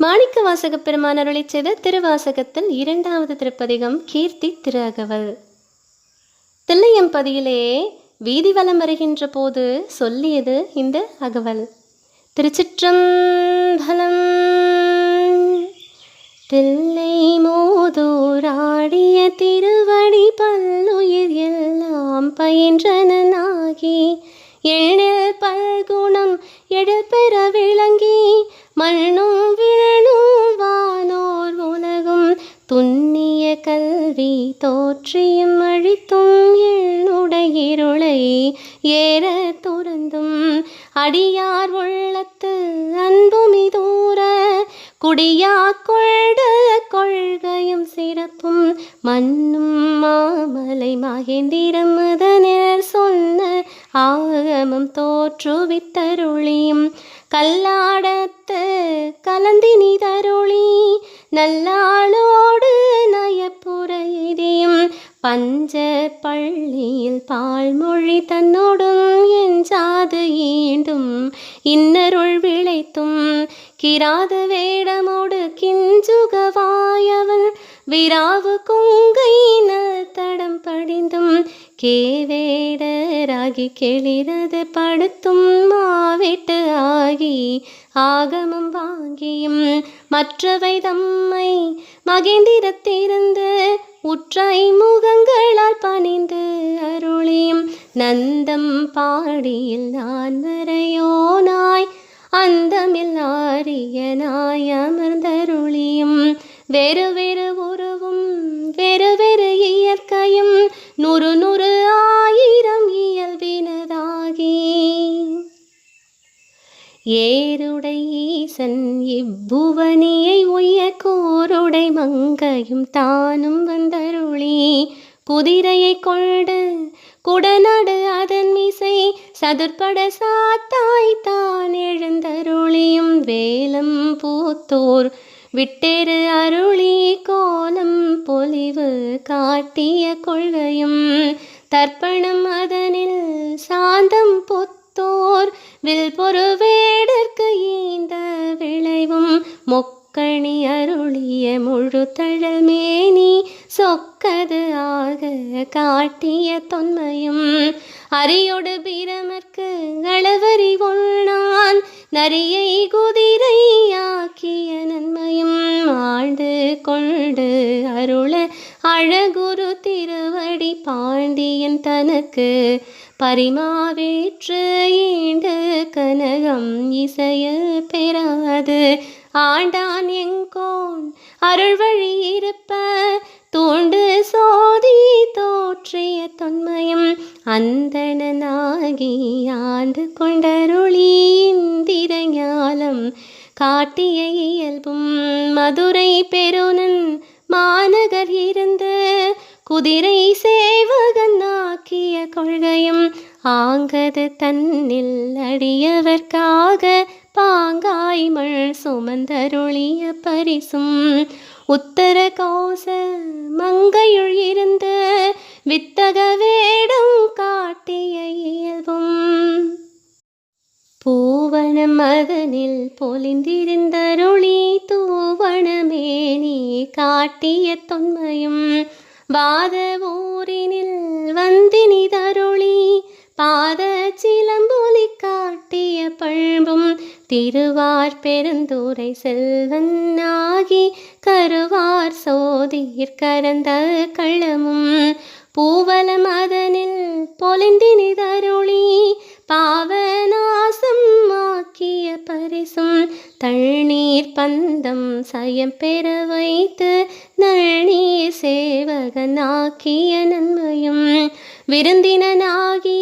மாணிக்க வாசக பெருமான் அருளை செய்த திருவாசகத்தில் இரண்டாவது திருப்பதிகம் கீர்த்தி திரு அகவல் தில்லையம்பதியிலே வீதி வலம் வருகின்ற போது சொல்லியது இந்த அகவல். திருச்சிற்றம்பலம் தில்லை மோதோராடிய திருவடி பல்லுயிர் எல்லாம் பயின்றனாகி எழில் பல்குணம் எழுப்பெற விளங்கி மண்ணும் விழனும் வானோர் உலகும். துண்ணிய கல்வி தோற்றியும் அழித்தும் என்னுடைய இருளை ஏற துறந்தும். அடியார் உள்ளத்து அன்புமி தூர குடியா கொள்ட கொள்கையும் சிறப்பும். மண்ணும் மாமலை மகேந்திரம் அதனில் சொன்ன ஆகமம் தோற்றுவித்தருளியும். கல்லாடத்து கலந்தினி தருளி நல்லாளோடு நயப்புற பஞ்ச பள்ளியில் பால்மொழி தன்னோடும் எஞ்சாது ஈண்டும் இன்னருள் விளைத்தும் கிராத வேடமோடு கிஞ்சுகவாயவன் விராவு கொங்கை தடம் படிந்தும் கேவேடராகி கெளிரது படுத்தும் மாவிட்டு ஆகி ஆகமம் வாங்கியும் மற்றவை தம்மை மகேந்திரத்திருந்து உற்றை முகங்களால் பணிந்து அருளியும் நந்தம் பாடியில் நான் வரையோனாய் அந்தமில் ஆரியனாய் அமர்ந்தருளியும். வெறு வெறு உருவும் வெறு வெறு இயற்கையும் நூறு நூறு ஏருடை ஈசன் இப்புவனியை உய்ய கோருடை மங்கையும் தானும் வந்தருளி. குதிரையை கொண்டு குடநடு அதன் மீசை சதுர்பட சாத்தாய் தான் எழுந்தருளியும் வேலம் பூத்தோர். விட்டேறு அருளி கோலம் பொலிவு காட்டிய கொள்கையும் தர்ப்பணம் அதனில் சாந்தம் பூ புத்தோர் வில் பொறுவேடற்கு ஈந்த விளைவும் மொக்கணி அருளிய முழு தழமேனி சொக்கது ஆக காட்டிய தொன்மையும் அரியோடு பிரமற்கு அளவறி ஒண்ணான் நரியை குதிரையாக்கிய நன்மையும் ஆண்டு கொண்டு அருள அழகுரு திருவடி பாண்டியன் தனக்கு பரிமாவேற்று ஈண்டு கனகம் இசைய பெறாது. ஆண்டான் எங்கோன் அருள் வழி இருப்ப தோண்டு சோதி தோற்றிய தொன்மயம் அந்தணனாகி ஆண்டு கொண்டருளி இந்திர ஞாலம் காட்டிய இயல்பும் மதுரை பெருனன் மாநகர் இருந்து குதிரை சேவகனாக்கிய கொள்கையும் ஆங்கது தன்னில் அடியவர்க்காக பாங்காய்மள் சுமந்தருளிய பரிசும். உத்தர கோச மங்கையுள் இருந்து வித்தக வேடம் காட்டிய இயல்பும். பூவன மதனில் பொலிந்திருந்தருளி தூவனமேனி காட்டிய தொன்மையும் வாத ஊரினில் வந்தினி தருளி பாத சிலம்பொலி காட்டிய பண்பும் திருவார் பெருந்துரை செல்வனாகி கருவார் சோதீர் கரந்த கள்ளமும் பூவலம் அதனில் பொலிந்தினி தருளி பாவநாசம் ஆக்கிய பரிசும் தள்ளி பந்தம் சயம் பெற வைத்து நன்னீர் சேவகனாக்கிய நன்மையும். விருந்தினனாகி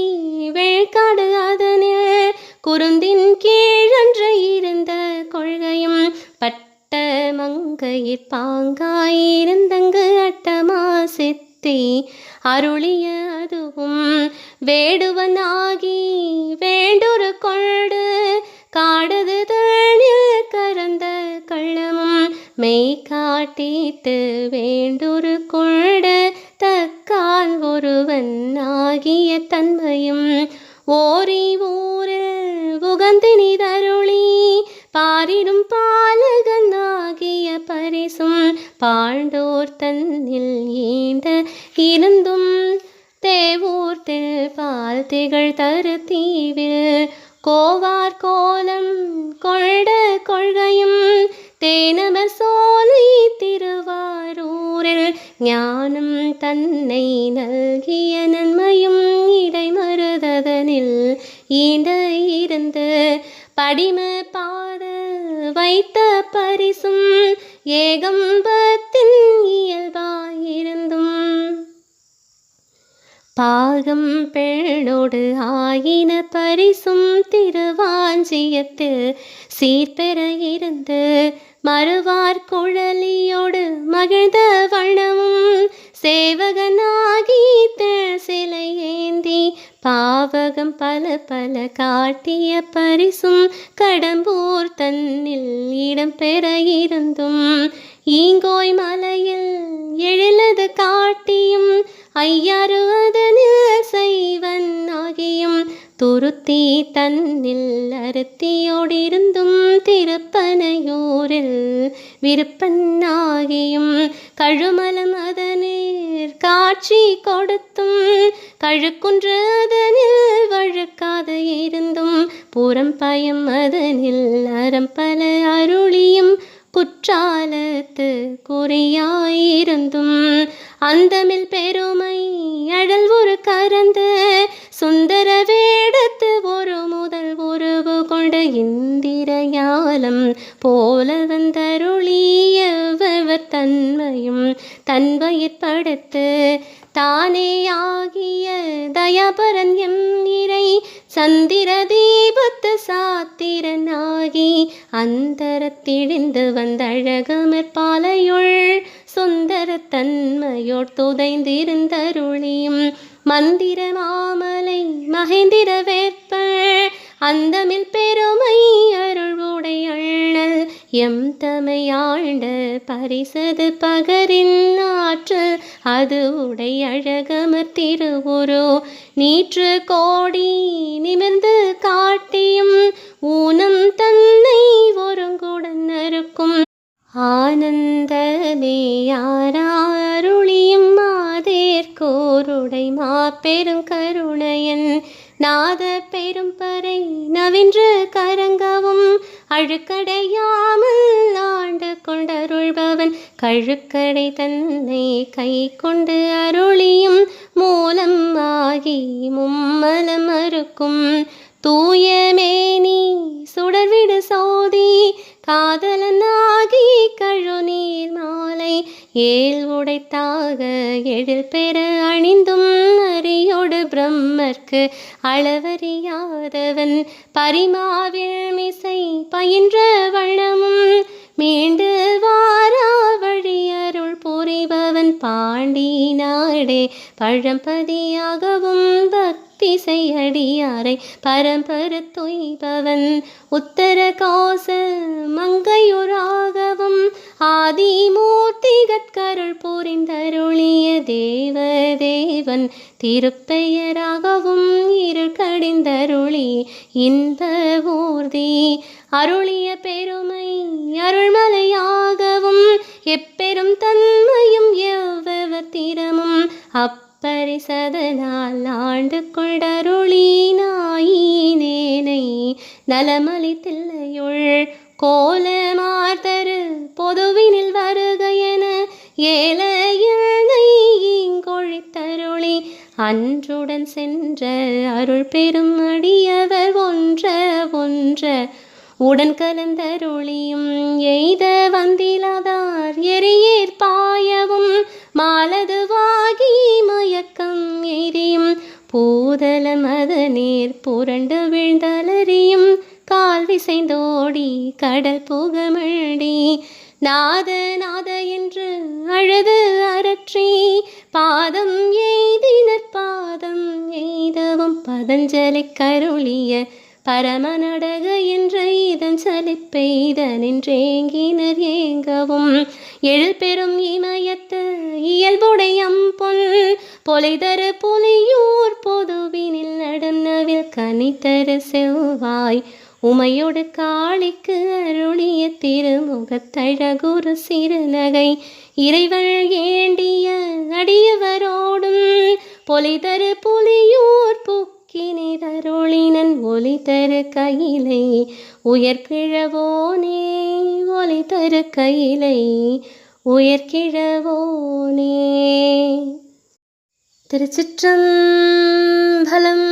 வேழ்காடு அதனில் குருந்தின் கீழன்று இருந்த கொள்கையும் பட்ட மங்கையிற் பாங்காயிருந்தங்கு அட்டமா சித்தி அருளிய அதுவும் வேடுவனாகி வேண்டொரு கொள்டு காடுது கறந்த கள்ளமும் மெய் காட்டித்து வேண்டொரு கொண்டு தக்கால் ஒருவன் ஆகிய தன்மையும் ஓரி ஊரில் புகந்தினி தருளி பாரிடும் பாலகன் ஆகிய பரிசும் பாண்டோர் தன்னில் ஈந்த இருந்தும் தேவூர்த்தில் பால் திகழ் தரு தீவில் கோவார் கோலம் கொ தேனமர் சோலை திருவாரூரில் ஞானம் தன்னை நல்கிய நன்மையும் இடைமறுததனில் ஈண்ட இருந்து படிம பாத வைத்த பரிசும் ஏகம்பத்தின் பாகம் பெண்ணோடு ஆயின பரிசும் திருவாஞ்சியத்து சீர்பெற இருந்து மறுவார் குழலியோடு மகிழ்ந்த வண்ணமும் சேவகனாகி சிலை ஏந்தி பாவகம் பல பல காட்டிய பரிசும் கடம்பூர் தன்னில் இடம்பெற இருந்தும் ஈங்கோய் மலையில் எழிலது காட்டியும் ஐயாறு அதனில் செய்வன் ஆகியும் துருத்தி தன்னில் அருத்தியோடிருந்தும் திருப்பனையூரில் விருப்பன்னாகியும் கழுமலம் அதனீர் காட்சி கொடுத்தும் கழுக்குன்று அதனில் வழுக்காது இருந்தும் புறம் பயம் அதனில் அறம்பல அருளியும் குற்றாலத்து குறையாயிருந்தும் அந்தமில் பெருமை அழல் ஒரு கரந்து சுந்தர வேடத்து ஒரு முதல் உருவு கொண்ட இந்திரயாலம். போல வந்தருளியவர் தன்மையும் தன்வயிற் படுத்து தானே தயாபரன் எம் இறை சந்திர தீபத்து சாத்திரனாகி அந்தரத்திழிந்து வந்த அழகமற்பாலையுள் சுந்தர தன்மையோர் துதைந்திருந்தருளியும் மந்திர மாமலை மகேந்திர வேற்பள் அந்தமில் பெருமை அருள் அண்ணல் எம் தமையாழ்ந்த பரிசது பகரின் ஆற்றல் அது உடைய அழகமர் திருவுரு நீற்று கோடி நிமிர்ந்து காட்டியும் ஊனம் தன்னை ஒருங்குடன் இருக்கும் ஆனந்தமே யாராருளியும் மாதேற்கோருடை மாபெரும் கருணையன். நாத பெரும் பறை நவின்று கரங்கவும் அழுக்கடையாமல் ஆண்டு கொண்டருள்பவன். கழுக்கடை தன்னை கை கொண்டு அருளியும் மூலம் ஆகி மும்மலம் அறுக்கும் தூயமே நீ சுடர்விடு சோதி காதலனாகி கழுநீர் மாலை ஏல் உடைத்தாக எழில் பெற அணிந்தும் அரியோடு பிரம்மர்க்கு அளவறியாதவன் பரிமாவில் மிசை பயின்ற வண்ணமும் மீண்டு வாரா வழியருள் புரிபவன் பாண்டி நாடே பழம்பதியாகவும் பக்தி செய்யடியாரை பரம்பர தொய்பவன் உத்தர காச மங்கையுராகவும் ஆதிமூர்த்திகட்கருள் புரிந்தருளிய தேவதேவன் திருப்பெயராகவும் இருள் கடிந்தருளி இன்ப ஊர்தி. அருளிய பெருமை அருள்மலையாகவும் எப்பெரும் தன்மையும் எவ்வவர் திறமும் அப்பரிசதனால் ஆண்டு கொண்டருளினாயினேனை நலமளித்தில்லையுள் கோலமார்த்தரு பொதுவினில் வருக என ஏழையொழித்தருளி அன்றுடன் சென்ற அருள் பெரும் அடியவர் ஒன்ற ஒன்ற உடன் கலந்தருளியும் எய்த வந்திலாதார் எரியேற் பாயவும் மாலதுவாகி மயக்கம் எரியும் பூதல மத நீர் புரண்டு விழுந்தலறியும் கால் விசைந்தோடி கடல் புகமிழ்டி நாத நாத என்று அழுது அரற்றி பாதம் எய்தினர் பாதம் எய்தவும் பதஞ்சலி கருளிய பரமநடக என்ற இதன் சலிப்பெய்தனின்றேங்கினர் ஏங்கவும். எழில் பெரும் இமயத்து இயல்புடையம் பொல் பொலைதரு புலியூர் பொதுவினில் நடனவில் கனித்தரு செவ்வாய். உமையோடு காளிக்கு அருளிய திருமுகத்தழகுரு சிறுநகை. இறைவள் ஏண்டிய அடியவரோடும் பொலிதரு புலியூர் புக்கினிதருளினன் ஒலி தரு கையிலை உயர்கிழவோனே ஒலி தரு கையிலை உயர்கிழவோனே திருச்சிற்றம்பலம்